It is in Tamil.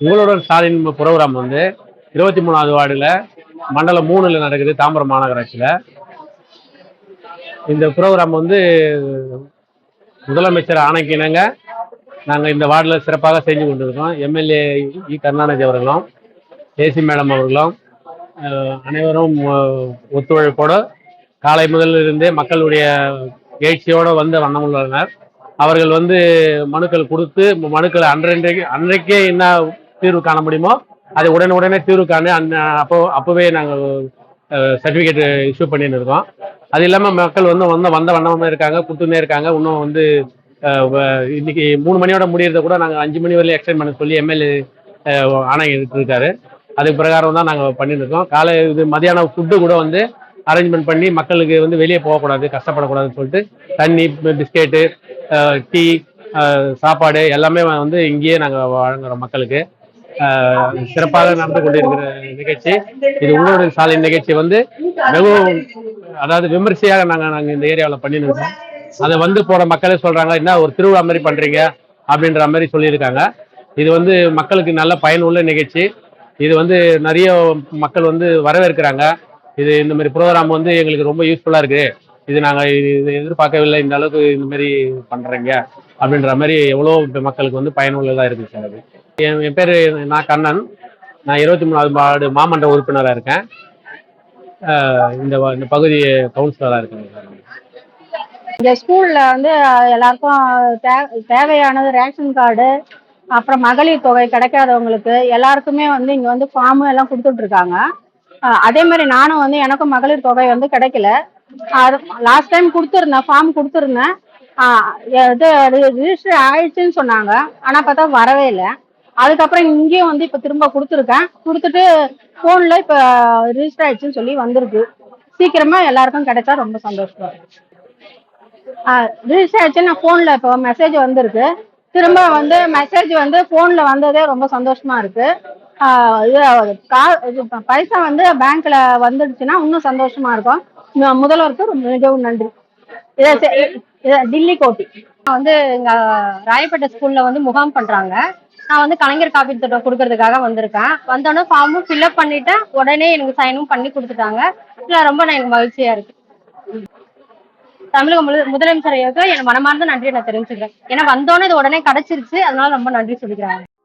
உங்களுடன் ஸ்டாலின் ப்ரோக்ராம் வந்து இருபத்தி மூணாவது வார்டில் மண்டலம் மூணுல நடக்குது தாம்பரம் மாநகராட்சியில். இந்த ப்ரோக்ராம் வந்து முதலமைச்சர் ஆணைக்கு நாங்கள் இந்த வார்டில் சிறப்பாக செஞ்சு கொண்டிருக்கோம். எம்எல்ஏ இ கருணாநிதி அவர்களும் ஏசி மேடம் அவர்களும் அனைவரும் ஒத்துழைப்போடு காலை முதலில் இருந்தே மக்களுடைய எழுச்சியோடு வந்து வண்ணமுள்ளனர் அவர்கள் வந்து மனுக்கள் கொடுத்து மனுக்கள் அன்றைக்கு அன்றைக்கே என்ன தீர்வு காண முடியுமோ? அதை உடனுடனே தீர்வு காண அந்த அப்போ அப்போவே நாங்கள் சர்டிஃபிகேட் இஷ்யூ பண்ணின்னு இருக்கோம். அது இல்லாமல் மக்கள் வந்து வந்த வந்த வண்ணமே இருக்காங்க கொடுத்துனே இருக்காங்க. இன்னும் வந்து வ- இன்னைக்கு மூணு மணியோட முடியறத கூட நாங்கள் அஞ்சு மணி வரையிலும் எக்ஸ்டெண்ட் பண்ண சொல்லி எம்எல்ஏ ஆணை இருக்காரு அதுக்கு பிரகாரம் தான் நாங்கள் பண்ணிட்டு இருக்கோம். காலை இது மதியானம் ஃபுட்டு கூட வந்து அரேஞ்ச்மெண்ட் பண்ணி மக்களுக்கு வந்து வெளியே போகக்கூடாது கஷ்டப்படக்கூடாதுன்னு சொல்லிட்டு தண்ணி பிஸ்கெட்டு டீ சாப்பாடு எல்லாமே வந்து இங்கேயே நாங்கள் வழங்குறோம் மக்களுக்கு. சிறப்பாக நடந்து கொண்டிருக்கிற நிகழ்ச்சி. இது உள்ளூர் சாலை நிகழ்ச்சி வந்து மிகவும் அதாவது விமர்சையாக நாங்கள் நாங்கள் இந்த ஏரியாவில் பண்ணிட்டு அதை வந்து போற மக்களே சொல்றாங்க என்ன ஒரு திருவிழா மாதிரி பண்றீங்க? அப்படின்ற மாதிரி சொல்லியிருக்காங்க. இது வந்து மக்களுக்கு நல்ல பயனுள்ள நிகழ்ச்சி. இது வந்து நிறைய மக்கள் வந்து வரவேற்கிறாங்க. இது இந்த மாதிரி ப்ரோக்ராம் வந்து எங்களுக்கு ரொம்ப யூஸ்ஃபுல்லாக இருக்கு. இது நாங்கள் இது எதிர்பார்க்கவில்லை. இந்த அளவுக்கு இந்த மாதிரி பண்ணுறீங்க அப்படின்ற மாதிரி எவ்வளோ மக்களுக்கு வந்து பயனுள்ளதாக இருக்குது சார் அது. என் என் பேர் நான் கண்ணன். நான் இருபத்தி மூணாவது வார்டு மாமன்ற உறுப்பினராக இருக்கேன். இந்த இந்த பகுதி கவுன்சிலராக இருக்கேன். இந்த ஸ்கூலில் வந்து எல்லாருக்கும் தே- தேவையானது ரேஷன் கார்டு அப்புறம் மகளிர் தொகை கிடைக்காதவங்களுக்கு எல்லாருக்குமே வந்து இங்கே வந்து ஃபார்மு எல்லாம் கொடுத்துட்ருக்காங்க. அதே மாதிரி நானும் வந்து எனக்கும் மகளிர் தொகை வந்து கிடைக்கல. லாஸ்ட் டைம் கொடுத்துருந்தேன் ஃபார்ம் கொடுத்துருந்தேன். இது ரிஜிஸ்டர் ஆயிடுச்சுன்னு சொன்னாங்க. ஆனால் பார்த்தா வரவே இல்லை. அதுக்கப்புறம் இங்கேயும் வந்து இப்போ திரும்ப கொடுத்துருக்கேன். கொடுத்துட்டு ஃபோனில் இப்போ ரிஜிஸ்டர் ஆயிடுச்சுன்னு சொல்லி வந்திருக்கு. சீக்கிரமா எல்லாருக்கும் கிடைச்சா ரொம்ப சந்தோஷமா. ரிஜிஸ்டர் ஆச்சு நான் ஃபோனில் இப்போ மெசேஜ் வந்திருக்கு. திரும்ப வந்து மெசேஜ் வந்து ஃபோனில் வந்ததே ரொம்ப சந்தோஷமா இருக்கு. இது கா இது பைசா வந்து பேங்க்ல வந்துடுச்சுன்னா இன்னும் சந்தோஷமா இருக்கும். முதல்வருக்கு ரொம்ப மிகவும் நன்றி. இதை டில்லி கோட்டி. வந்து இங்க ராயப்பேட்டை ஸ்கூல்ல வந்து முகாம் பண்றாங்க. நான் வந்து கலைஞர் காப்பீடு திட்டம் கொடுக்கறதுக்காக வந்திருக்கேன். வந்தோடனே ஃபார்மும் ஃபில்அப் பண்ணிட்டேன் உடனே எனக்கு சைனும் பண்ணி கொடுத்துட்டாங்க. இதுல ரொம்ப நான் எனக்கு மகிழ்ச்சியா இருக்கு. தமிழக முதல- முதலமைச்சர் ஐயாவுக்கு என் மனமார்ந்த நன்றியை நான் தெரிஞ்சுக்கிறேன் ஏன்னா வந்தோடனே இது உடனே கிடைச்சிருச்சு. அதனால ரொம்ப நன்றி சொல்லிக்கிறாங்க.